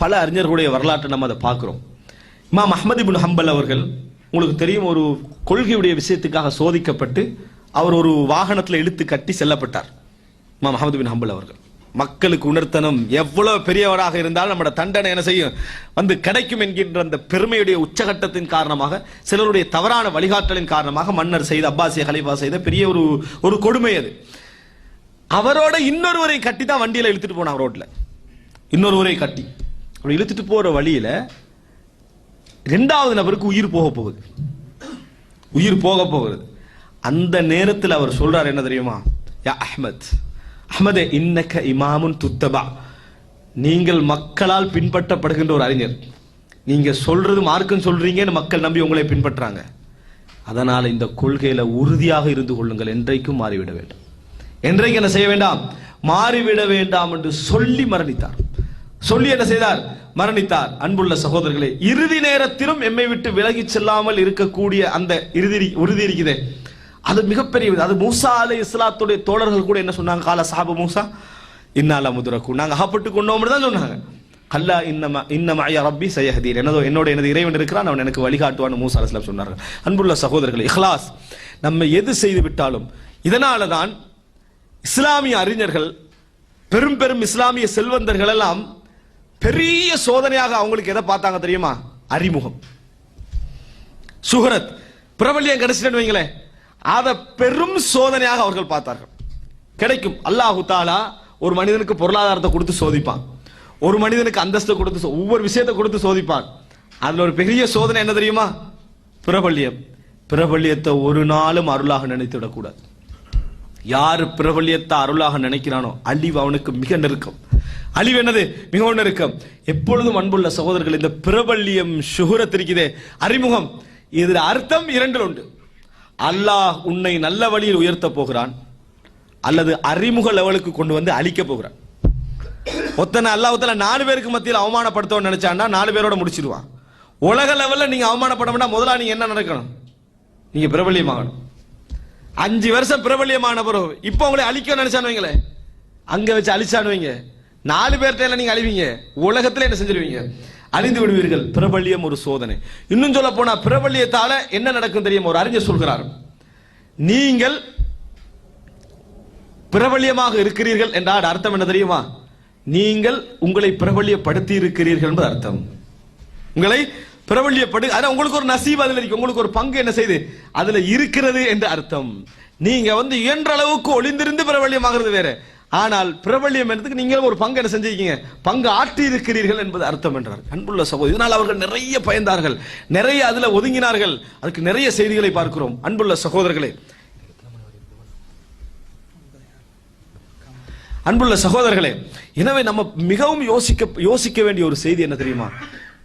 பல அறிஞர்களுடைய வரலாற்றை நம்ம அதை பார்க்குறோம். இமாம் அஹமது இப்னு ஹம்பல் அவர்கள் உங்களுக்கு தெரியும் ஒரு கொள்கையுடைய விஷயத்துக்காக சோதிக்கப்பட்டு அவர் ஒரு வாகனத்தில் இழுத்து கட்டி செல்லப்பட்டார். இமாம் அஹமது பின் ஹம்பல் அவர்கள். மக்களுக்கு உணர்த்தனம் எவ்வளவு பெரியவராக இருந்தாலும் நம்மட தண்டனை என்ன செய்யும்? வந்து கிடைக்கும் என்கின்ற அந்த பெருமையுடைய உச்சகட்டத்தின் காரணமாக சிலருடைய தவறான வழிகாட்டலின் காரணமாக மன்னர் செய்த அப்பாசிய ஹலீஃபா செய்த பெரிய ஒரு ஒரு கொடுமை அது. அவரோட இன்னொருவரை கட்டி தான் வண்டியில் இழுத்துட்டு போனான் ரோட்ல. இன்னொருவரை கட்டி. அப்படி இழுத்துட்டு போற வழியில ரெண்டாவது நபருக்கு உயிர் போக போகுது. உயிர் போக போகிறது. அந்த நேரத்தில் அவர் சொல்றார் என்ன தெரியுமா? யா அஹ்மத் அஹ்மதே இன்னக்க இமாமுன் துத்தபா. நீங்கள் மக்களால் பின்பற்றப்படுகின்ற ஒரு அறிஞர். நீங்க சொல்றது மார்க்குன்னு சொல்றீங்கன்னு மக்கள் நம்பி உங்களை பின்பற்றாங்க. அதனால் இந்த கொள்கையில உறுதியாக இருந்து கொள்ளுங்கள். என்றைக்கும் மாறிவிட வேண்டும். என்றைக்கு என்ன செய்ய வேண்டாம்? மாறிவிட வேண்டாம் என்று சொல்லி மரணித்தார். சொல்லி என்ன செய்தார்? மரணித்தார். அன்புள்ள சகோதரர்களே இறுதி நேரத்திலும் எம்மை விட்டு விலகி செல்லாமல் இருக்கக்கூடிய அந்த இறுதி உறுதி இருக்குது. அது மிகப்பெரிய இது. அது மூசா அலை இஸ்லாத்துடைய தோழர்கள் கூட என்ன சொன்னாங்க? கால சாபு மூசா இன்னால முதுரக்கும் நாங்க அகப்பட்டு கொண்டோம்னு தான் சொன்னாங்க. கல்லா இன்னமா இன்னமா ஐயா ரப்பி சையஹதீர் எனதோ என்னோட எனது இறைவன் இருக்கிறான் அவன் எனக்கு வழிகாட்டுவான்னு மூசா அலிஸ்லாம் சொன்னார்கள். அன்புள்ள சகோதரர்கள் இஹ்லாஸ் நம்ம எது செய்து விட்டாலும் இதனால தான் இஸ்லாமிய அறிஞர்கள் பெரும் பெரும் இஸ்லாமிய செல்வந்தர்கள் எல்லாம் பெரிய சோதனையாக அவங்களுக்கு எதை பார்த்தாங்க தெரியுமா? அறிமுகம். சுஹரத் பிரபல்யம் கிடைச்சிட்டு வைங்களேன். அதை பெரும் சோதனையாக அவர்கள் பார்த்தார்கள். கிடைக்கும். அல்லாஹு தாலா ஒரு மனிதனுக்கு பொருளாதாரத்தை கொடுத்து சோதிப்பான். ஒரு மனிதனுக்கு அந்தஸ்தை கொடுத்து ஒவ்வொரு விஷயத்தை கொடுத்து சோதிப்பான். அதுல ஒரு பெரிய சோதனை என்ன தெரியுமா? பிரபல்யம். பிரபல்யத்தை ஒரு நாளும் அருளாக நினைத்து விடக்கூடாது யார் பிரபல்யத்தை அருளாக நினைக்கிறானோ அழிவு அவனுக்கு மிக நெருக்கம். அழிவு என்னது? மிகவும் நெருக்கம். எப்பொழுதும் அன்புள்ள சகோதரர்கள் இந்த பிரபல்யம் சுகுரத் இருக்குதே அறிமுகம். இதில் அர்த்தம் இரண்டில் உண்டு. அல்லாஹ் உன்னை நல்ல வழியில் உயர்த்த போகிறான். அல்லது அறிமுக லெவலுக்கு கொண்டு வந்து அழிக்க போகிறான். ஒத்தனை அல்லாஹத்தில் நாலு பேருக்கு மத்தியில் அவமானப்படுத்தணும்னு நினைச்சான்னா நாலு பேரோட முடிச்சிருவான். உலக லெவலில் நீங்கள் அவமானப்படணும்னா முதல்ல நீங்கள் என்ன நடக்கணும்? நீங்கள் பிரபல்யமாகணும். அஞ்சு வருஷம் பிரபல்யமான பிறகு இப்போ உங்களை அழிக்க நினைச்சானுவீங்களே அங்கே வச்சு அழிச்சானுவீங்க நாலு பேர்ட்ட நீங்க அழிவீங்க. உலகத்துல என்ன செஞ்சிருவீங்க? அழிந்து விடுவீர்கள். பிரபல்யம் ஒரு சோதனை. இன்னும் சொல்ல போனா பிரபல்யத்தால என்ன நடக்கும் தெரியும்? ஒரு அறிஞர் சொல்கிறார். நீங்கள் பிரபல்யமாக இருக்கிறீர்கள் என்றால் அர்த்தம் என்ன தெரியுமா? நீங்கள் உங்களை பிரபல்யப்படுத்தி இருக்கிறீர்கள் என்பது அர்த்தம். உங்களை பிரபல்யப்படு ஆனா உங்களுக்கு ஒரு நசீப் அதுல இருக்கு. உங்களுக்கு ஒரு பங்கு என்ன செய்யுது அதுல இருக்கிறது என்று அர்த்தம். நீங்க வந்து இயன்ற அளவுக்கு ஒளிந்திருந்து பிரபல்யமாகிறது வேற. ஆனால் பிரபல்யம் என்றதுக்கு நீங்களும் ஒரு பங்கு என்ன செஞ்சிருக்கீங்க? பங்கு ஆற்றி இருக்கிறீர்கள் என்பது அர்த்தம் என்றார். அன்புள்ள சகோதரி இதனால் அவர்கள் நிறைய பயந்தார்கள். நிறைய அதுல ஒதுங்கினார்கள். அதுக்கு நிறைய செய்திகளை பார்க்கிறோம். அன்புள்ள சகோதரர்களே. அன்புள்ள சகோதரர்களே எனவே நம்ம மிகவும் யோசிக்க யோசிக்க வேண்டிய ஒரு செய்தி என்ன தெரியுமா?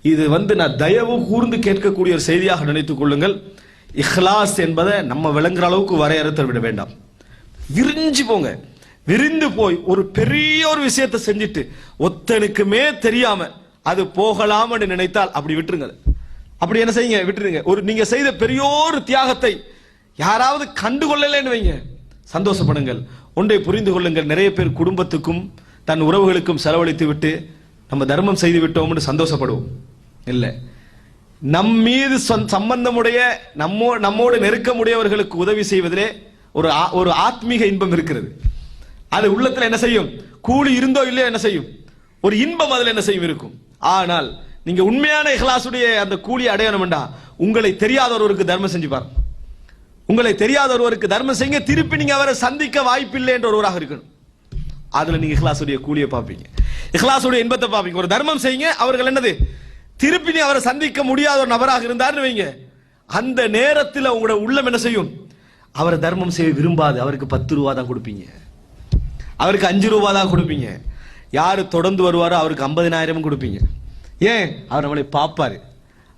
இது வந்து நான் தயவு கூர்ந்து கேட்கக்கூடிய ஒரு செய்தியாக நினைத்துக் கொள்ளுங்கள். இஹ்லாஸ் என்பதை நம்ம விளங்குற அளவுக்கு வரையறுத்தல் விட வேண்டாம். விரிஞ்சு போங்க. விரிந்து போய் ஒரு பெரிய ஒரு விஷயத்தை செஞ்சுட்டு ஒத்தனுக்குமே தெரியாம அது போகலாம்னு நினைத்தால் அப்படி விட்டுருங்க அப்படி என்ன செய்யுங்க? விட்டுருங்க. ஒரு நீங்க செய்த பெரியோரு தியாகத்தை யாராவது கண்டுகொள்ளலைன்னு வைங்க. சந்தோஷப்படுங்கள். ஒன்றை புரிந்து கொள்ளுங்கள். நிறைய பேர் குடும்பத்துக்கும் தன் உறவுகளுக்கும் செலவழித்து விட்டு நம்ம தர்மம் செய்து விட்டோம்னு சந்தோஷப்படுவோம். இல்லை. நம் மீது சம்பந்தமுடைய நம்மோ நம்மோடு நெருக்கமுடையவர்களுக்கு உதவி செய்வதிலே ஒரு ஆ- ஒரு ஆத்மீக இன்பம் இருக்கிறது. அது உள்ளத்துல என்ன செய்யும்? கூலி இருந்தோ இல்லையோ என்ன செய்யும்? ஒரு இன்பம் அதுல என்ன செய்யும் இருக்கும். ஆனால் நீங்க உண்மையான இஹ்லாசுடைய அந்த கூலி அடையணும்டா. உங்களை தெரியாத ஒருவருக்கு தர்மம் செஞ்சு பாருங்க. உங்களை தெரியாத ஒருவருக்கு தர்மம் செய்யுங்க. திருப்பி நீங்க அவரை சந்திக்க வாய்ப்பில்லை என்ற ஒருவராக இருக்கணும். அதுல நீங்க இஹ்லாசுடைய கூலியை பார்ப்பீங்க. இஹ்லாசுடைய இன்பத்தை பார்ப்பீங்க. ஒரு தர்மம் செய்யுங்க. அவர்கள் என்னது? திருப்பி நீ அவரை சந்திக்க முடியாத ஒரு நபராக இருந்தார்னு வைங்க. அந்த நேரத்தில் உங்களோட உள்ளம் என்ன செய்யும்? அவரை தர்மம் செய்ய விரும்பாது. அவருக்கு பத்து ரூபா தான் கொடுப்பீங்க. அவருக்கு அஞ்சு ரூபா தான் கொடுப்பீங்க. யார் தொடர்ந்து வருவாரோ அவருக்கு ஐம்பதினாயிரமும் கொடுப்பீங்க. ஏன்? அவர் நம்மளை பார்ப்பாரு.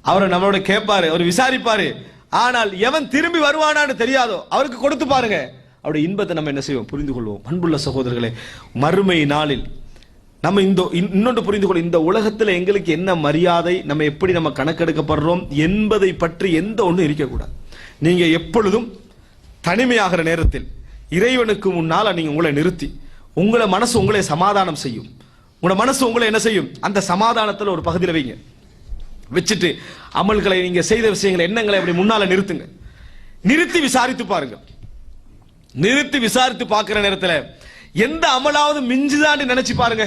அவரை நம்மளோட கேட்பாரு. அவர் விசாரிப்பாரு. ஆனால் எவன் திரும்பி வருவானான்னு தெரியாதோ அவருக்கு கொடுத்து பாருங்க. அவருடைய இன்பத்தை நம்ம என்ன செய்வோம்? புரிந்து கொள்வோம். அன்புள்ள சகோதரர்களே மறுமை நாளில் நம்ம இந்த இன்- இன்னொன்று புரிந்து கொள்ள இந்த உலகத்தில் எங்களுக்கு என்ன மரியாதை நம்ம எப்படி நம்ம கணக்கெடுக்கப்படுறோம் என்பதை பற்றி எந்த ஒன்றும் இருக்கக்கூடாது. நீங்கள் எப்பொழுதும் தனிமையாகிற நேரத்தில் இறைவனுக்கு முன்னால் நீங்கள் உங்களை நிறுத்தி உங்களை மனசு உங்களை சமாதானம் செய்யும். உங்களோட மனசு உங்களை என்ன செய்யும்? அந்த சமாதானத்தில் ஒரு பகுதியில் வைங்க. வச்சுட்டு அமல்களை நீங்க செய்த விஷயங்களை எண்ணங்களை அப்படி முன்னால நிறுத்துங்க. நிறுத்தி விசாரித்து பாருங்க. நிறுத்தி விசாரித்து பார்க்கிற நேரத்தில் எந்த அமலாவது மிஞ்சுதான்னு நினைச்சு பாருங்க.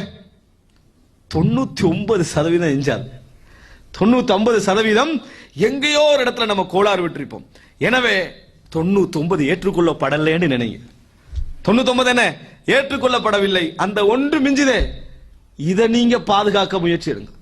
தொண்ணூத்தி ஒன்பது சதவீதம் எஞ்சாது தொண்ணூத்தி ஐம்பது சதவீதம் எங்கேயோ ஒரு இடத்துல நம்ம கோளாறு விட்டிருப்போம். எனவே தொண்ணூத்தி ஒன்பது ஏற்றுக்கொள்ளப்படலைன்னு நினைங்க. தொண்ணூத்தி ஒன்பது என்ன? ஏற்றுக்கொள்ளப்படவில்லை. அந்த ஒன்று மிஞ்சுதே. இதை நீங்க பாதுகாக்க முயற்சி எடுங்க.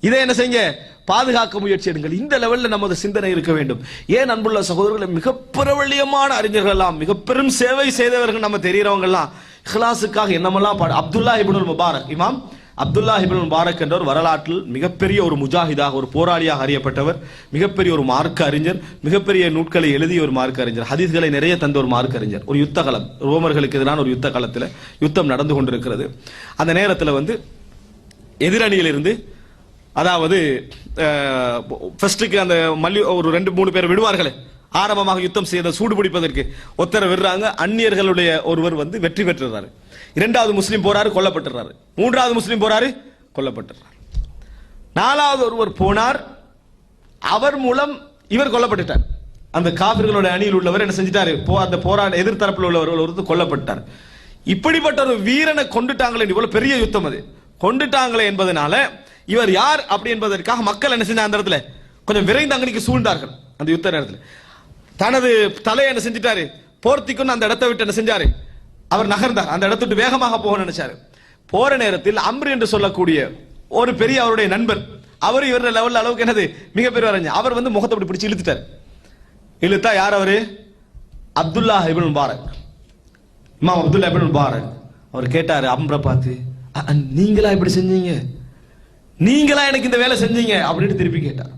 இதை என்ன செய்யுங்க? பாதுகாக்க முயற்சி எடுங்கள். இந்த லெவல்ல நமது சிந்தனை இருக்க வேண்டும். ஏன் அன்புள்ள சகோதரர்களை மிக பிரபலியமான அறிஞர்கள் எல்லாம் மிக பெரும் சேவை செய்தவர்கள் நம்ம தெரியறவங்க எல்லாம் இஹ்லாஸுக்காக என்னமெல்லாம் பாடு அப்துல்லா இபுனுல் முபாரக் இமாம் அப்துல்லா இப்னுல் முபாரக் என்றவர் வரலாற்றில் மிகப்பெரிய ஒரு முஜாஹிதாக ஒரு போராளியாக அறியப்பட்டவர் மிகப்பெரிய ஒரு மார்க்க அறிஞர் மிகப்பெரிய நூட்களை எழுதிய ஒரு மார்க்க அறிஞர் ஹதீஸ்களை நிறைய தந்த ஒரு மார்க்க அறிஞர். ஒரு யுத்த களம் ரோமர்களுக்கு எதிரான ஒரு யுத்த களத்தில் யுத்தம் நடந்து கொண்டிருக்கிறது. அந்த நேரத்தில் வந்து எதிரணியிலிருந்து அதாவது ஃபர்ஸ்ட்டுக்கு அந்த மல்லி ஒரு ரெண்டு மூணு பேர் விடுவார்களே ஆரம்பமாக யுத்தம் செய்த சூடு பிடிப்பதற்கு விடுறாங்க. அந்நியர்களுடைய ஒருவர் வந்து வெற்றி பெற்றுறாரு. இரண்டாவது முஸ்லீம் போறாரு கொல்லப்பட்டுறாரு. மூன்றாவது முஸ்லீம் போறாரு கொல்லப்பட்டுறாரு. நாலாவது ஒருவர் போனார். அவர் மூலம் இவர் கொல்லப்பட்டுட்டார். அந்த காவிர்களோட அணியில் உள்ளவர் என்ன செஞ்சிட்டாரு? போ அந்த போராட எதிர்த்தரப்பில் உள்ளவர் ஒருத்தர் கொல்லப்பட்டார். இப்படிப்பட்ட ஒரு வீரனை கொண்டுட்டாங்களே இவ்வளவு பெரிய யுத்தம் அது. கொண்டுட்டாங்களே என்பதனால இவர் யார் அப்படி என்பதற்காக மக்கள் என்ன செஞ்சாங்க அந்த இடத்துல? கொஞ்சம் விரைந்து அங்கனிக்கு சூழ்ந்தார்கள். அந்த யுத்த நேரத்தில். தனது தலையை என்ன செஞ்சிட்டாரு? போர்த்திக்குன்னு அந்த இடத்தை விட்டு என்ன செஞ்சாரு? அவர் நகர்ந்தார். அந்த இடத்தை விட்டு வேகமாக போக நினைச்சாரு. போற நேரத்தில் அம்ரு என்று சொல்லக்கூடிய ஒரு பெரிய அவருடைய நண்பர் அவர் இவர லெவல் அளவுக்கு என்னது? மிகப்பெரிய அறிஞர் அவர் வந்து முகத்தை அப்படி பிடிச்சி இழுத்துட்டார். இழுத்தா யார் அவரு? Abdullah ibn Mubarak. இமாம் அப்துல்லா இபின் முபாரக். அவர் கேட்டாரு அம்ரை பார்த்து நீங்களா இப்படி செஞ்சீங்க? நீங்களா எனக்கு இந்த வேலை செஞ்சீங்க? அப்படின்னு திருப்பி கேட்டார்.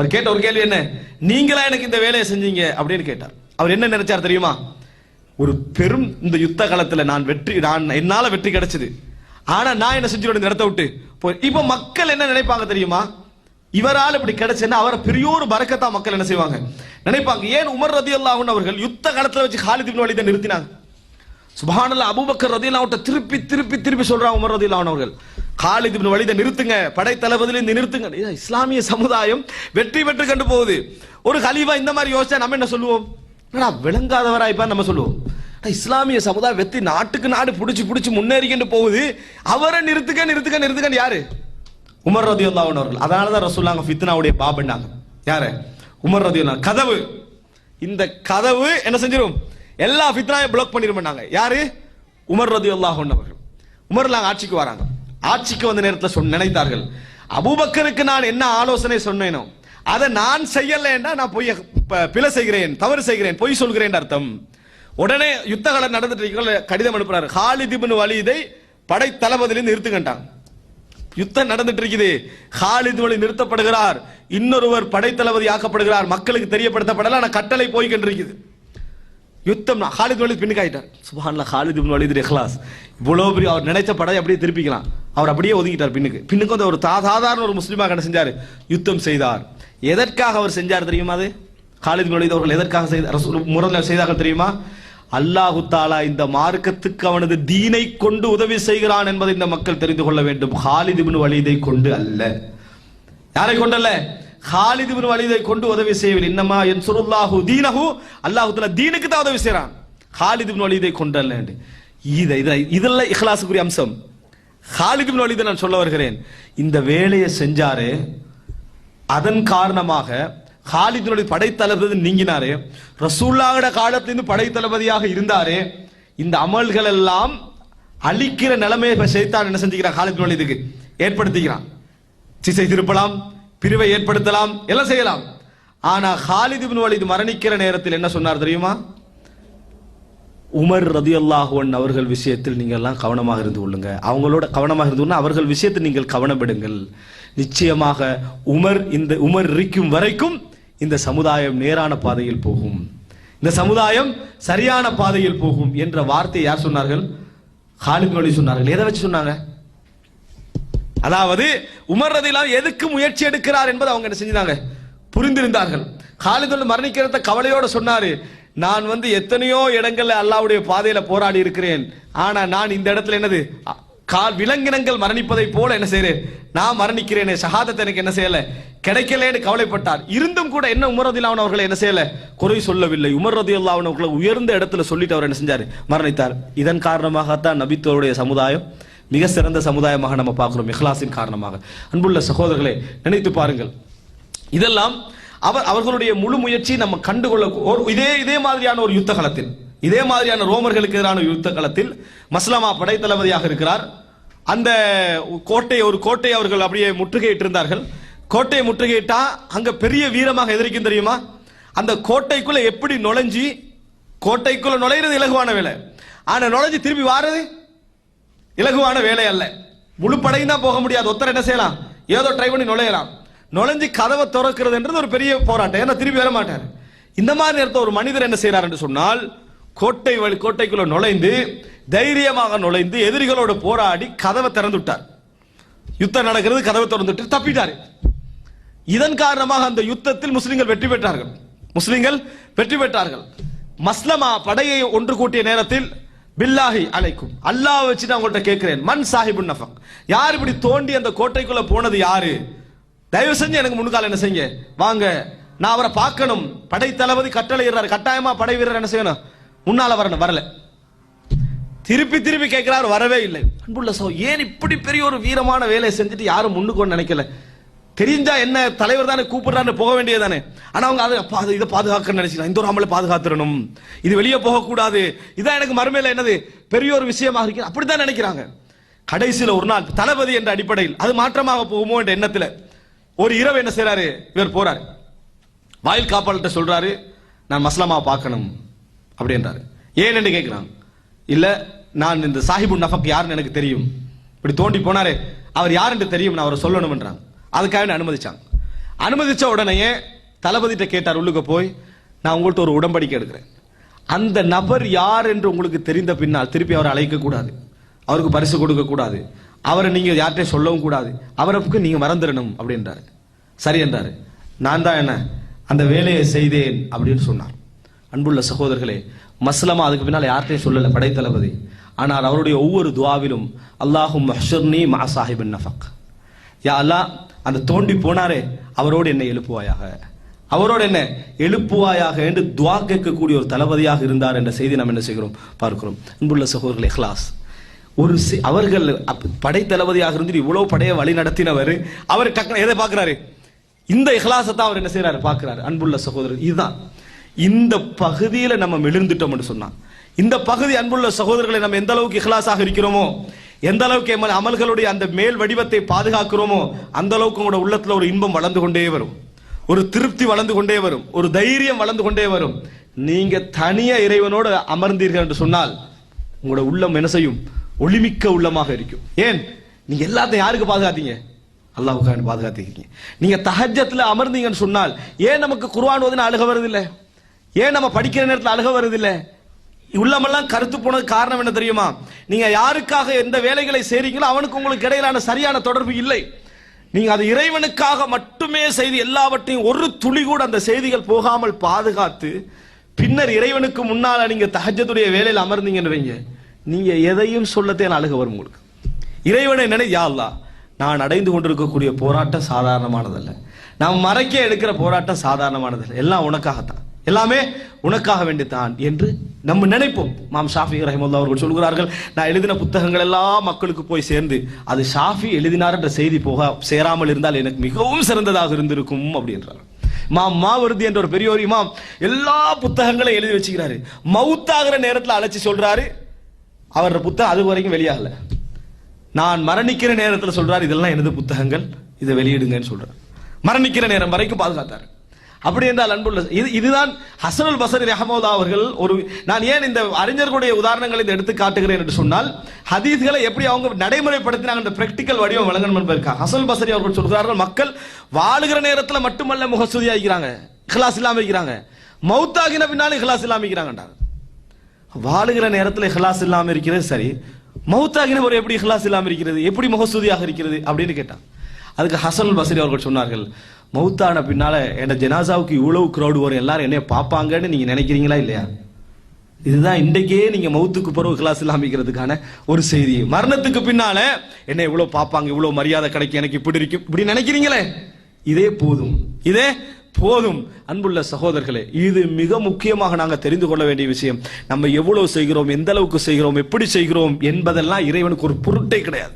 அவர் கேட்ட ஒரு கேள்வி என்ன? நீங்களா எனக்கு இந்த வேலையை செஞ்சீங்க? அப்படின்னு கேட்டார். அவர் என்ன நினைச்சார் தெரியுமா? ஒரு பெரும் இந்த யுத்த காலத்துல நான் வெற்றி நான் என்னால வெற்றி கிடைச்சது. ஆனா நான் என்ன செஞ்சிருவேன் இந்த இடத்த விட்டு? போய் இப்ப மக்கள் என்ன நினைப்பாங்க தெரியுமா? இவரால் இப்படி கிடைச்சேன்னா அவரை பெரிய ஒரு பறக்கத்தா மக்கள் என்ன செய்வாங்க? நினைப்பாங்க ஏன் உமர் ரதி அவர்கள் யுத்த காலத்துல வச்சு ஹாலித் இப்னு வலிதை நிறுத்தினாங்க? சுபஹானல்ல அபூபக்கர் ரதி அன்ஹு திருப்பி திருப்பி திருப்பி சொல்றாங்க உமர் ரதி அன்ஹு அவர்கள். காலித் இப்னு வலிதை நிறுத்துங்க. படை தளபதியில இருந்து நிறுத்துங்க. இஸ்லாமிய சமுதாயம். வெற்றி பெற்று கண்டு போகுது. ஒரு ஹலீஃபா இந்த மாதிரி யோசிச்சா நம்ம என்ன சொல்லுவோம்? என்னடா விளங்காதவரா இப்ப நம்ம சொல்லுவோம்? இஸ்லாமிய சமுதாயம் வெற்றி நாட்டுக்கு நாடு பிடிச்சி பிடிச்சி முன்னேறிக்கிட்டு போகுது. அவரை நிறுத்துக்க நிறுத்துக்க நிறுத்துக்க யாரு? உமர் ரதியுல்லா அவர்கள். அதனால தான் ரசூல்லாங்க ஃபித்னாவுடைய பாபுன்னாங்க. யாரு? உமர் ரதி கதவு. இந்த கதவு என்ன செஞ்சிடும் எல்லா ஃபித்னாவையும் பிளாக் பண்ணிருமாங்க யாரு? உமர் ரதியுல்லா அவர்கள். உமர்லாங்க ஆட்சிக்கு வராங்க. ஆட்சிக்கு வந்த நேரத்தில் சொன்ன நினைத்தார்கள். அபூபக்கருக்கு நான் என்ன ஆலோசனை சொன்னேனோ அதை நான் செய்யலைன்னா நான் பொய் ப- பிழை செய்கிறேன் தவறு செய்கிறேன் பொய் சொல்கிறேன் அர்த்தம். உடனே யுத்த காலம் நடந்துட்டு கடிதம் அனுப்புறாரு. ஹாலிதிபின் வலிதை படை தளபதியிலிருந்து நிறுத்துங்கன்ட்டாங்க யுத்தம் நடந்துட்டு இருக்குது. ஹாலித் வழி நிறுத்தப்படுகிறார். இன்னொருவர் படைத்தளபதி ஆக்கப்படுகிறார். மக்களுக்கு தெரியப்படுத்தப்படல. ஆனால் கட்டளை போய்கிண்டிருக்கிறது யுத்தம் நான் ஹாலித் வலித் பின்னுக்கு சுபான்ல ஹாலித் இப்னு வலித் இஹ்லாஸ். இவ்வளோ பெரிய அவர் நினைச்ச படம் அப்படியே திருப்பிக்கலாம். அவர் அப்படியே ஒதுங்கிட்டார் பின்னுக்கு. பின்னுக்கு வந்து ஒரு தா- சாதாரண ஒரு முஸ்லீமாக என்ன செஞ்சார்? யுத்தம் செய்தார். எதற்காக அவர் செஞ்சார் தெரியுமா அது? ஹாலித் வலித் அவர்கள் எதற்காக செய்தார் முரண் செய்தார்கள் தெரியுமா? அல்லாஹு தாலா இந்த மார்க்கத்துக்கு அவனது தீனை கொண்டு உதவி செய்கிறான் என்பதை இந்த மக்கள் தெரிந்து கொள்ள வேண்டும். ஹாலித் இப்னு வலிதை கொண்டு அல்ல. யாரை கொண்டல்ல? ஹாலித் வலிதை கொண்டு உதவி செய்யவில்லை இன்னமா யன்சுருல்லாஹு தீனஹு. அல்லாஹு தலா தீனுக்கு தான் உதவி செய்கிறான் ஹாலித் வலிதை வலீதை கொண்டல்ல இதை இதை இதெல்லாம் இஹ்லாசுக்குரிய அம்சம். ஹாலித் இப்னு நான் சொல்ல வருகிறேன். இந்த வேலையை செஞ்சாரு அதன் காரணமாக ஹாலிதுடைய படைத்தளபதி நீங்கினாரு ரசூல்லாவோட காலத்திலிருந்து படைத்தளபதியாக இருந்தாரே இந்த அமல்கள் எல்லாம் அழிக்கிற நிலைமையை செய்தான் என்ன செஞ்சுக்கிறான்? ஹாலித் வலிதுக்கு ஏற்படுத்திக்கிறான். திசை திருப்பலாம் பிரிவை ஏற்படுத்தலாம் எல்லாம் செய்யலாம். ஆனா ஹாலித் இப்னு வலிது மரணிக்கிற நேரத்தில் என்ன சொன்னார் தெரியுமா? உமர் ரதி அல்லாஹுவன் அவர்கள் விஷயத்தில் நீங்கள் எல்லாம் கவனமாக இருந்து கொள்ளுங்க. அவங்களோட கவனமாக இருந்து அவர்கள் விஷயத்தில் நீங்கள் கவனப்படுங்கள். நிச்சயமாக உமர் இந்த உமர் இருக்கும் வரைக்கும் இந்த சமுதாயம் நேரான பாதையில் போகும். இந்த சமுதாயம் சரியான பாதையில் போகும் என்ற வார்த்தையை யார் சொன்னார்கள்? ஹாலித் வழி சொன்னார்கள். எதை வச்சு சொன்னாங்க? அதாவது உமர் ரதிலாம் எதுக்கு முயற்சி எடுக்கிறார் என்பதை அவங்க என்ன செஞ்சாங்க புரிந்திருந்தார்கள். ஹாலிதுல் மரணிக்கிறத கவலையோட சொன்னாரு. நான் வந்து எத்தனையோ இடங்கள்ல அல்லாவுடைய பாதையில போராடி இருக்கிறேன். ஆனா நான் இந்த இடத்துல என்னது? கால் விலங்கினங்கள் மரணிப்பதை போல என்ன செய்யறேன் நான் மரணிக்கிறேனே. சகாதத்தை எனக்கு என்ன செய்யல? கிடைக்கலேன்னு கவலைப்பட்டார். இருந்தும் கூட என்ன உமர் ரதிலாவன் அவர்களை என்ன செய்யல? குறை சொல்லவில்லை. உமர் ரதியுல்லாவன் அவர்களை உயர்ந்த இடத்துல சொல்லிட்டு அவர் என்ன செஞ்சார்? மரணித்தார். இதன் காரணமாகத்தான் நபித்தோருடைய சமுதாயம் மிக சிறந்த சமுதாயமாக நம்ம பார்க்குறோம் இஹ்லாஸின் காரணமாக. அன்புள்ள சகோதரர்களே நினைத்து பாருங்கள். இதெல்லாம் அவர் அவர்களுடைய முழு முயற்சி நம்ம கண்டுகொள்ள ஒரு- இதே இதே மாதிரியான ஒரு யுத்த களத்தில் இதே மாதிரியான ரோமர்களுக்கு எதிரான யுத்த களத்தில் மஸ்லமா படைத்தளபதியாக இருக்கிறார். அந்த கோட்டை ஒரு கோட்டை அவர்கள் அப்படியே முற்றுகையிட்டு இருந்தார்கள் கோட்டையை முற்றுகையிட்டா அங்க பெரிய வீரமாக எதிர்க்கும் தெரியுமா? அந்த கோட்டைக்குள்ள எப்படி நுழைஞ்சி கோட்டைக்குள்ள நுழையிறது இலகுவான வேலை. ஆனா நுழைஞ்சு திரும்பி வாரது? இலகுவான வேலை அல்ல. முழு படையும் தான் போக முடியாது. ஒருத்தர் என்ன செய்யலாம்? ஏதோ ட்ரை பண்ணி நுழையலாம். நுழைஞ்சு கதவை திறக்கிறதுன்றது ஒரு பெரிய போராட்டம். ஏன்னா திரும்பி வர மாட்டார். இந்த மாதிரி நேரத்தில் ஒரு மனிதர் என்ன செய்யறார் என்று சொன்னால் கோட்டை வழி கோட்டைக்குள்ள நுழைந்து தைரியமாக நுழைந்து எதிரிகளோடு போராடி கதவை திறந்து விட்டார். யுத்தம் நடக்கிறது கதவை திறந்துட்டு தப்பிட்டார். இதன் காரணமாக அந்த யுத்தத்தில் முஸ்லிம்கள் வெற்றி பெற்றார்கள். முஸ்லிம்கள் வெற்றி பெற்றார்கள். மஸ்லமா படையை ஒன்று கூட்டிய நேரத்தில் பில்லாஹி அலைக்கும். அல்லாஹ் வச்சு நான் உங்கள்கிட்ட கேட்கிறேன். மண் சாஹிபு நஃபக். யார் இப்படி தோண்டி அந்த கோட்டைக்குள்ள போனது யாரு? தயவு செஞ்சு எனக்கு முன்கால என்ன செய்யுங்க. வாங்க. நான் அவரை பார்க்கணும். படை தளபதி கட்டளை கட்டாயமா படை வீரர் என்ன செய்யணும்? முன்னால வரணும். வரல. திருப்பி திருப்பி கேட்கிறார். வரவே இல்லை. அன்புள்ள சோ ஏன் இப்படி பெரிய ஒரு வீரமான வேலையை செஞ்சுட்டு யாரும் முன்னுக்கு நினைக்கல? தெரிஞ்சா என்ன தலைவர் தானே கூப்பிடுறான்னு போக வேண்டியதானே ஆனா அவங்க அதை இதை பாதுகாக்க நினைச்சிக்கலாம். இந்த ஒரு ஆம்பளை பாதுகாத்துடணும். இது வெளியே போகக்கூடாது. இதான் எனக்கு மறுமையில என்னது? பெரிய ஒரு விஷயமாக இருக்கு. அப்படித்தான் நினைக்கிறாங்க. கடைசியில் ஒரு நாள் தளபதி என்ற அடிப்படையில் அது மாற்றமாக போகுமோ என்ற எண்ணத்தில் ஒரு இரவு என்ன செய்யறாரு இவர் போறாரு. வாயில் காப்பாளர்கிட்ட சொல்றாரு நான் மஸ்லமாவை பார்க்கணும். அப்படின்றாரு ஏன் என்று கேட்கிறான். இல்ல நான் இந்த சாஹிபு நஃபக் யாருன்னு எனக்கு தெரியும். இப்படி தோண்டி போனாரு. அவர் யாருன்னு தெரியும் நான் அவரை சொல்லணும்ன்றாங்க அதுக்காக அனுமதிச்சாங்க. அனுமதிச்ச உடனேயே தளபதிட்ட கேட்டார் உள்ளுக்கு போய் நான் உங்கள்கிட்ட ஒரு உடன்படிக்கை எடுக்கிறேன். அந்த நபர் யார் என்று உங்களுக்கு தெரிந்த பின்னால் திருப்பி அவரை அழைக்க கூடாது அவருக்கு பரிசு கொடுக்க கூடாது அவரை நீங்க யார்கிட்டையும் சொல்லவும் கூடாது. அவருக்கு நீங்க மறந்துடணும் அப்படின்றாரு. சரி என்றாரு. நான் தான் என்ன அந்த வேலையை செய்தேன் அப்படின்னு சொன்னார். அன்புள்ள சகோதரர்களே மஸ்லமா அதுக்கு பின்னால் யார்கிட்டையும் சொல்லல படைத்தளபதி ஆனால் அவருடைய ஒவ்வொரு துவாவிலும் அல்லாஹும் மஹ்ஷர்னி மா சாஹிபின் நஃபக். யா அல்லாஹ் அந்த தோண்டி போனாரே அவரோடு என்னை எழுப்புவாயாக. அவரோடு என்ன எழுப்புவாயாக என்று துவா கேட்கக்கூடிய ஒரு தளபதியாக இருந்தார் என்ற செய்தி நாம் என்ன செய்கிறோம்? பார்க்கிறோம். அன்புள்ள சகோதரர்களே கிளாஸ் ஒரு அவர்கள் படை தளபதியாக இருந்து இவ்வளவு படையை வழி நடத்தினவர் அவர் டக்குனு எதை பார்க்கிறாரு? இந்த இஹ்லாசத்தை அவர் என்ன செய்யறாரு பார்க்கிறாரு. அன்புள்ள சகோதரர் இதுதான். இந்த பகுதியில் நம்ம மெலிர்ந்துட்டோம் என்று சொன்னா இந்த பகுதி அன்புள்ள சகோதரர்களை நம்ம எந்த அளவுக்கு இஹ்லாஸாக இருக்கிறோமோ எந்த அளவுக்கு எம்ம- அமல்களுடைய அந்த மேல் வடிவத்தை பாதுகாக்கிறோமோ அந்த அளவுக்கு உங்களோட உள்ளத்தில் ஒரு இன்பம் வளர்ந்து கொண்டே வரும். ஒரு திருப்தி வளர்ந்து கொண்டே வரும். ஒரு தைரியம் வளர்ந்து கொண்டே வரும். நீங்க தனியா இறைவனோடு அமர்ந்தீர்கள் என்று சொன்னால் உங்களோட உள்ளம் என்ன செய்யும்? ஒளிமிக்க உள்ளமாக இருக்கும். ஏன்? நீங்க எல்லாத்தையும் யாருக்கு பாதுகாத்தீங்க? அல்லாஹ்வுக்காக பாதுகாத்துக்கிறீங்க நீங்க தஹஜ்ஜத்துல அமர்ந்தீங்கன்னு சொன்னால் ஏன் நமக்கு குருவானுவதுன்னு ஓதுன அழுக வருதில்லை? ஏன் நம்ம படிக்கிற நேரத்தில் அழுக வருதில்லை? உள்ளமெல்லாம் கருத்து போனது காரணம் என்ன தெரியுமா? நீங்க யாருக்காக எந்த வேலைகளை செய்றீங்களோ அவனுக்கு உங்களுக்கு இடையிலான சரியான தொடர்பு இல்லை. நீங்க அது இறைவனுக்காக மட்டுமே செய்து எல்லாவற்றையும் ஒரு துளி கூட அந்த செய்திகள் போகாமல் பாதுகாத்து பின்னர் இறைவனுக்கு முன்னால நீங்க தகஜத்துடைய வேலையில் அமர்ந்தீங்கன்னு வைங்க. நீங்க எதையும் சொல்லத்தே அழுக வரும் உங்களுக்கு. இறைவனை நினை யாழ்லா நான் அடைந்து கொண்டிருக்கக்கூடிய போராட்டம் சாதாரணமானதல்ல. நாம் மறைக்க எடுக்கிற போராட்டம் சாதாரணமானதல்ல. எல்லாம் உனக்காகத்தான். எல்லாமே உனக்காக வேண்டித்தான் என்று நம்ம நினைப்போம். மாம் ஷாஃபி ரஹிமுல்லா அவர்கள் சொல்கிறார்கள் நான் எழுதின புத்தகங்கள் எல்லாம் மக்களுக்கு போய் சேர்ந்து அது ஷாஃபி எழுதினார் என்ற செய்தி போக சேராமல் இருந்தால் எனக்கு மிகவும் சிறந்ததாக இருந்திருக்கும் அப்படின்றார். மாம் மாவருதி என்ற ஒரு பெரிய இமாம் எல்லா புத்தகங்களையும் எழுதி வச்சுக்கிறாரு. மவுத்தாகிற நேரத்தில் அழைச்சி சொல்றாரு அவர் புத்தகம் அது வரைக்கும் வெளியாகல. நான் மரணிக்கிற நேரத்தில் சொல்றாரு இதெல்லாம் எனது புத்தகங்கள் இதை வெளியிடுங்கன்னு சொல்றாரு. மரணிக்கிற நேரம் வரைக்கும் பாதுகாத்தார். அப்படி என்றால் அன்புள்ள இது இதுதான் ஹசனுல் பசரி ரஹமோதா அவர்கள் ஒரு நான் ஏன் இந்த அறிஞர்களுடைய உதாரணங்களை இந்த எடுத்து காட்டுகிறேன் என்று சொன்னால் ஹதீஸ்களை எப்படி அவங்க நடைமுறைப்படுத்தினாங்க அந்த பிராக்டிக்கல் வடிவம் வழங்கணும் என்பதற்காக. ஹசனுல் பசரி அவர்கள் சொல்கிறார்கள் மக்கள் வாழுகிற நேரத்தில் மட்டுமல்ல முகஸ்துதியா இருக்கிறாங்க இஹ்லாஸ் இல்லாமல் இருக்கிறாங்க. மௌத்தாகின பின்னாலும் இஹ்லாஸ் இல்லாமல் இருக்கிறாங்கன்றார் வாழுகிற நேரத்தில் இஹ்லாஸ் இல்லாமல் இருக்கிறது சரி. மௌத்தாகின ஒரு எப்படி இஹ்லாஸ் இல்லாமல் இருக்கிறது எப்படி முகஸ்துதியாக இருக்கிறது அப்படின்னு கேட்டான். அதுக்கு ஹசன் பசரி அவர்கள் சொன்னார்கள் மௌத்தான பின்னால என் ஜனாசாவுக்கு இவ்வளவு க்ரௌடு வரும் எல்லாரும் என்னைய பார்ப்பாங்கன்னு நீங்க நினைக்கிறீங்களா இல்லையா? இதுதான் இன்றைக்கே நீங்க மௌத்துக்கு பிறகு கிளாஸ் இல்லாமிக்கிறதுக்கான ஒரு செய்தி. மரணத்துக்கு பின்னால என்ன இவ்வளவு பார்ப்பாங்க இவ்வளவு மரியாதை கிடைக்கும் எனக்கு இப்படி இருக்கும். இப்படி நினைக்கிறீங்களே? இதே போதும். இதே போதும். அன்புள்ள சகோதரர்களே இது மிக முக்கியமாக நாங்கள் தெரிந்து கொள்ள வேண்டிய விஷயம். நம்ம எவ்வளவு செய்கிறோம் எந்த அளவுக்கு செய்கிறோம் எப்படி செய்கிறோம் என்பதெல்லாம் இறைவனுக்கு ஒரு பொருட்டே கிடையாது.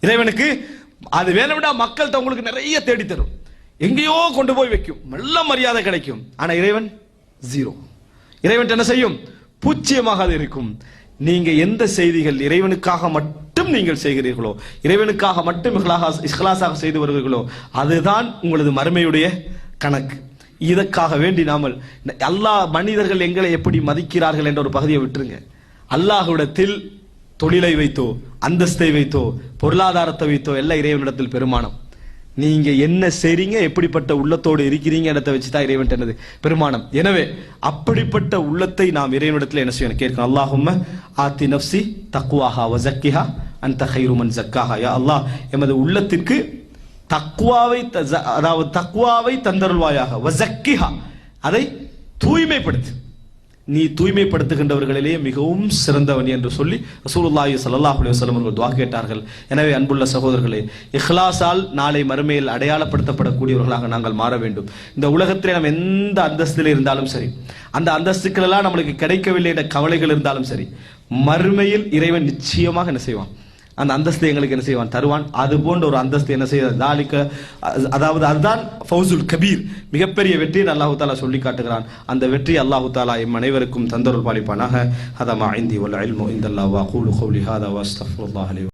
இறைவனுக்கு அது வேணும்னா மக்கள்கிட்ட உங்களுக்கு நிறைய தேடித்தரும். எங்கேயோ கொண்டு போய் வைக்கும். நல்ல மரியாதை கிடைக்கும். ஆனா இறைவன்? ஜீரோ இறைவன் என்ன செய்யும்? பூச்சியமாக அது இருக்கும். நீங்க எந்த செய்திகள் இறைவனுக்காக மட்டும் நீங்கள் செய்கிறீர்களோ இறைவனுக்காக மட்டும் இஹ்லாஹா- செய்து வருகிறீர்களோ அதுதான் உங்களது மறுமையுடைய கணக்கு. இதற்காக வேண்டி நாமல் அல்லாஹ் மனிதர்கள் எங்களை எப்படி மதிக்கிறார்கள் என்ற ஒரு பகுதியை விட்டுருங்க. அல்லாஹ்விடத்தில் தொழிலை வைத்தோ அந்தஸ்தை வைத்தோ பொருளாதாரத்தை வைத்தோ எல்லாம் இறைவனிடத்தில் பெருமானம். நீங்க என்ன செய்றீங்க எப்படிப்பட்ட உள்ளத்தோடு இருக்கிறீங்க இடத்தை வச்சு தான் இறைவன் என்னது பெருமானம். எனவே அப்படிப்பட்ட உள்ளத்தை நாம் இறைவனிடத்தில் என்ன செய்யணும்? கேட்கணும். அல்லாஹும் ஆத்தி நப்சி தக்குவாஹா வசக்கிஹா அந்த ஹைருமன் ஜக்காஹா. யா அல்லாஹ் எமது உள்ளத்திற்கு தக்குவாவை த- ஜ- அதாவது தக்குவாவை தந்தருள்வாயாக. வசக்கிஹா அதை தூய்மைப்படுத்து. நீ தூய்மைப்படுத்துகின்றவர்களிலேயே மிகவும் சிறந்தவன் என்று சொல்லி ரசூலுல்லாஹி சல்லாஹ் அலைஹி வஸல்லம் அவர்கள் துவா கேட்டார்கள். எனவே அன்புள்ள சகோதரர்களே இஹ்லாஸால் நாளை மறுமையில் அடையாளப்படுத்தப்படக்கூடியவர்களாக நாங்கள் மாற வேண்டும். இந்த உலகத்திலே நாம் எந்த அந்தஸ்தில் இருந்தாலும் சரி அந்த அந்தஸ்துக்களெல்லாம் நம்மளுக்கு கிடைக்கவில்லை என்ற கவலைகள் இருந்தாலும் சரி மறுமையில் இறைவன் நிச்சயமாக என்ன செய்வான்? அந்த அந்தஸ்து எங்களுக்கு என்ன செய்வான்? தருவான். அது போன்ற ஒரு அந்தஸ்து என்ன செய்ய? தாலிக்க அதாவது அதுதான் ஃபவுசுல் கபீர். மிகப்பெரிய வெற்றியை அல்லாஹு தாலா சொல்லி காட்டுகிறான். அந்த வெற்றி அல்லாஹு தாலா எம் அனைவருக்கும் தந்தருள் பாலிப்பானாக. ஹதமா ஐந்தி வல்ல இல்மு இந்தல்லாஹ் வ அகூலு கௌலி ஹாதா வ